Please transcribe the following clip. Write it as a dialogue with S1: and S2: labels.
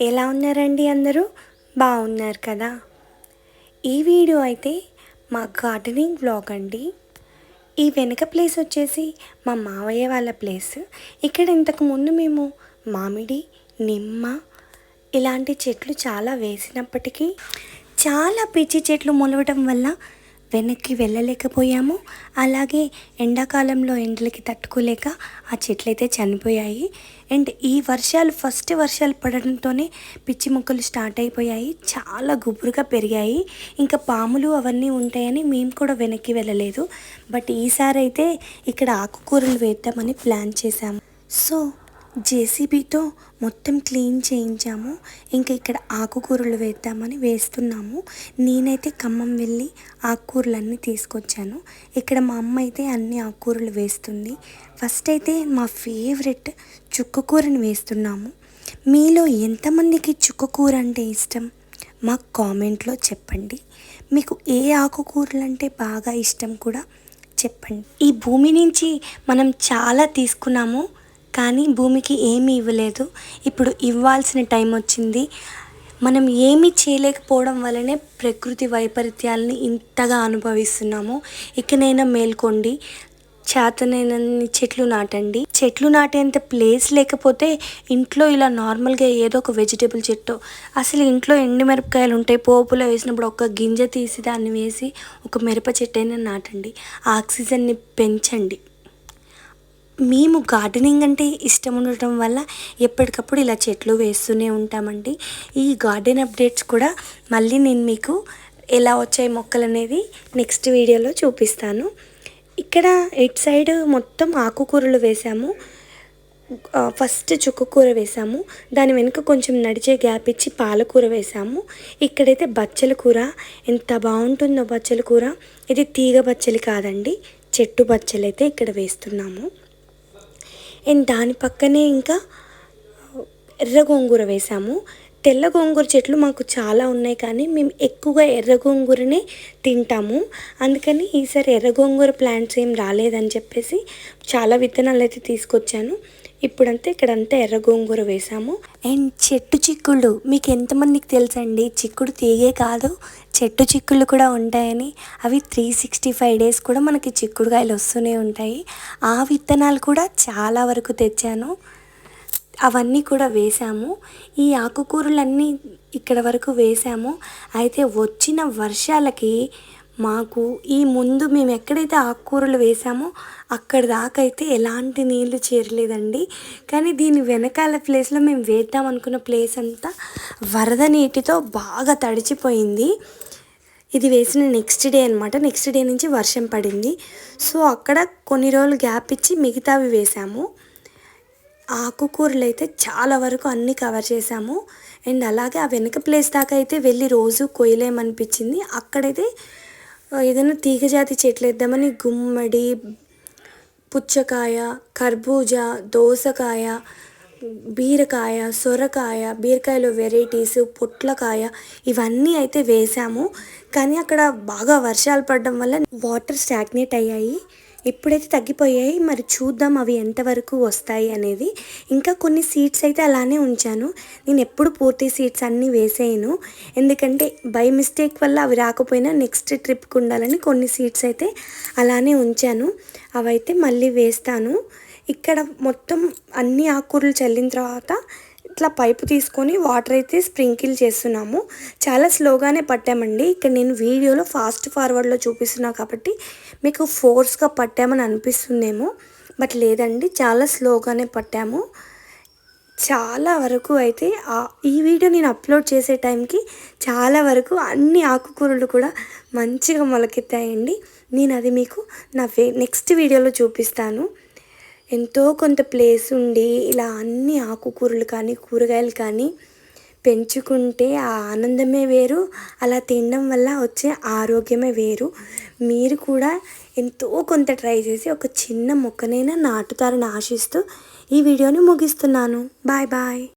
S1: ఎలా ఉన్నారండి అందరూ? బాగున్నారు కదా. ఈ వీడియో అయితే మా గార్డెనింగ్ బ్లాగ్ అండి. ఈ వెనక ప్లేస్ వచ్చేసి మా మావయ్య వాళ్ళ ప్లేస్. ఇక్కడ ఇంతకుముందు మేము మామిడి నిమ్మ ఇలాంటి చెట్లు చాలా వేసినప్పటికీ చాలా పిచ్చి చెట్లు మొలవటం వల్ల వెనక్కి వెళ్ళలేకపోయాము. అలాగే ఎండాకాలంలో ఎండలకి తట్టుకోలేక ఆ చెట్లయితే చనిపోయాయి. అండ్ ఈ వర్షాలు ఫస్ట్ వర్షాలు పడడంతోనే పిచ్చి మొక్కలు స్టార్ట్ అయిపోయాయి. చాలా గుబురుగా పెరిగాయి. ఇంకా పాములు అవన్నీ ఉంటాయని మేము కూడా వెనక్కి వెళ్ళలేదు. బట్ ఈసారి అయితే ఇక్కడ ఆకుకూరలు వేద్దామని ప్లాన్ చేశాము. సో జేసీబీతో మొత్తం క్లీన్ చేయించాము. ఇంకా ఇక్కడ ఆకుకూరలు వేద్దామని వేస్తున్నాము. నేనైతే ఖమ్మం వెళ్ళి ఆకుకూరలన్నీ తీసుకొచ్చాను. ఇక్కడ మా అమ్మ అయితే అన్ని ఆకుకూరలు వేస్తుంది. ఫస్ట్ అయితే మా ఫేవరెట్ చుక్కకూరని వేస్తున్నాము. మీలో ఎంతమందికి చుక్కకూర అంటే ఇష్టం? మా కామెంట్లో చెప్పండి. మీకు ఏ ఆకుకూరలు అంటే బాగా ఇష్టం కూడా చెప్పండి. ఈ భూమి నుంచి మనం చాలా తీసుకున్నాము. కానీ భూమికి ఏమీ ఇవ్వలేదు. ఇప్పుడు ఇవ్వాల్సిన టైం వచ్చింది. మనం ఏమీ చేయలేకపోవడం వల్లనే ప్రకృతి వైపరీత్యాలని ఇంతగా అనుభవిస్తున్నాము. ఇకనైనా మేల్కోండి. చేతనైనన్ని చెట్లు నాటండి. చెట్లు నాటేంత ప్లేస్ లేకపోతే ఇంట్లో ఇలా నార్మల్గా ఏదో ఒక వెజిటేబుల్ చెట్టు అసలు ఇంట్లో ఎండు మిరపకాయలు ఉంటాయి పోపులో వేసినప్పుడు ఒక గింజ తీసి దాన్ని వేసి ఒక మిరప చెట్టు అయినా నాటండి. ఆక్సిజన్ని పెంచండి. మేము గార్డెనింగ్ అంటే ఇష్టం ఉండటం వల్ల ఎప్పటికప్పుడు ఇలా చెట్లు వేస్తూనే ఉంటామండి. ఈ గార్డెన్ అప్డేట్స్ కూడా మళ్ళీ నేను మీకు ఎలా వచ్చాయి మొక్కలు అనేది నెక్స్ట్ వీడియోలో చూపిస్తాను. ఇక్కడ ఇట్ సైడ్ మొత్తం ఆకుకూరలు వేసాము. ఫస్ట్ చుక్కకూర వేసాము. దాని వెనుక కొంచెం నడిచే గ్యాప్ ఇచ్చి పాలకూర వేసాము. ఇక్కడైతే బచ్చల కూర. ఎంత బాగుంటుందో బచ్చల కూర. ఇది తీగ బచ్చలి కాదండి. చెట్టు బచ్చలు అయితే ఇక్కడ వేస్తున్నాము. అండ్ దాని పక్కనే ఇంకా ఎర్ర గోంగూర వేసాము. తెల్ల గోంగూర చెట్లు మాకు చాలా ఉన్నాయి కానీ మేము ఎక్కువగా ఎర్ర గోంగూరనే తింటాము. అందుకని ఈసారి ఎర్ర గోంగూర ప్లాంట్స్ ఏం రాలేదని చెప్పేసి చాలా విత్తనాలు అయితే తీసుకొచ్చాను. ఇప్పుడంతా ఇక్కడంతా ఎర్ర గోంగూర వేసాము. అండ్ చెట్టు చిక్కుళ్ళు మీకు ఎంతమందికి తెలుసండి? చిక్కుడు తీగే కాదు చెట్టు చిక్కుళ్ళు కూడా ఉంటాయని. అవి త్రీ సిక్స్టీ ఫైవ్ డేస్ కూడా మనకి చిక్కుడుకాయలు వస్తూనే ఉంటాయి. ఆ విత్తనాలు కూడా చాలా వరకు తెచ్చాను. అవన్నీ కూడా వేసాము ఈ ఆకుకూరలన్నీ ఇక్కడ వరకు వేసాము అయితే వచ్చిన వర్షాలకి మాకు ఈ ముందు మేము ఎక్కడైతే ఆకుకూరలు వేసామో అక్కడ దాకా అయితే ఎలాంటి నీళ్ళు చేరలేదండి. కానీ దీని వెనకాల ప్లేస్లో మేము వేద్దాం అనుకున్న ప్లేస్ అంతా వరద నీటితో బాగా తడిచిపోయింది. ఇది వేసిన నెక్స్ట్ డే అనమాట నెక్స్ట్ డే నుంచి వర్షం పడింది. సో అక్కడ కొన్ని రోజులు గ్యాప్ ఇచ్చి మిగతావి వేసాము ఆకుకూరలు అయితే చాలా వరకు అన్నీ కవర్ చేసాము అండ్ అలాగే ఆ వెనక ప్లేస్ దాకా అయితే వెళ్ళి రోజు కొయ్యలేమనిపించింది. అక్కడైతే ఏదైనా తీగజాతి చెట్లు వేద్దామని గుమ్మడి పుచ్చకాయ కర్బూజా దోసకాయ బీరకాయ సొరకాయ బీరకాయలో వెరైటీస్ పొట్లకాయ ఇవన్నీ అయితే వేసాము కానీ అక్కడ బాగా వర్షాలు పడడం వల్ల వాటర్ స్టాగ్నేట్ అయ్యాయి. ఇప్పుడైతే తగ్గిపోయాయి మరి చూద్దాం అవి ఎంతవరకు వస్తాయి అనేది. ఇంకా కొన్ని సీడ్స్ అయితే అలానే ఉంచాను. నేను ఎప్పుడు పూర్తి సీడ్స్ అన్నీ వేసేయను. ఎందుకంటే బై మిస్టేక్ వల్ల అవి రాకపోయినా నెక్స్ట్ ట్రిప్కి ఉండాలని కొన్ని సీడ్స్ అయితే అలానే ఉంచాను. అవైతే మళ్ళీ వేస్తాను. ఇక్కడ మొత్తం అన్ని ఆకుకూరలు చల్లిన తర్వాత ఇట్లా పైపు తీసుకొని వాటర్ అయితే స్ప్రింకిల్ చేస్తున్నాము. చాలా స్లోగానే పట్టామండి. ఇక్కడ నేను వీడియోలో ఫాస్ట్ ఫార్వర్డ్లో చూపిస్తున్నా కాబట్టి మీకు ఫోర్స్గా పట్టామని అనిపిస్తుందేమో. బట్ లేదండి చాలా స్లోగానే పట్టాము. చాలా వరకు అయితే ఈ వీడియో నేను అప్లోడ్ చేసే టైంకి చాలా వరకు అన్ని ఆకుకూరలు కూడా మంచిగా మొలకెత్తాయండి. నేను అది మీకు నా నెక్స్ట్ వీడియోలో చూపిస్తాను. ఎంతో కొంత ప్లేస్ ఉండి ఇలా అన్ని ఆకుకూరలు కానీ కూరగాయలు కానీ పెంచుకుంటే ఆ ఆనందమే వేరు. అలా తినడం వల్ల వచ్చే ఆరోగ్యమే వేరు. మీరు కూడా ఎంతో కొంత ట్రై చేసి ఒక చిన్న మొక్కనైనా నాటుతారని ఆశిస్తూ ఈ వీడియోని ముగిస్తున్నాను. Bye bye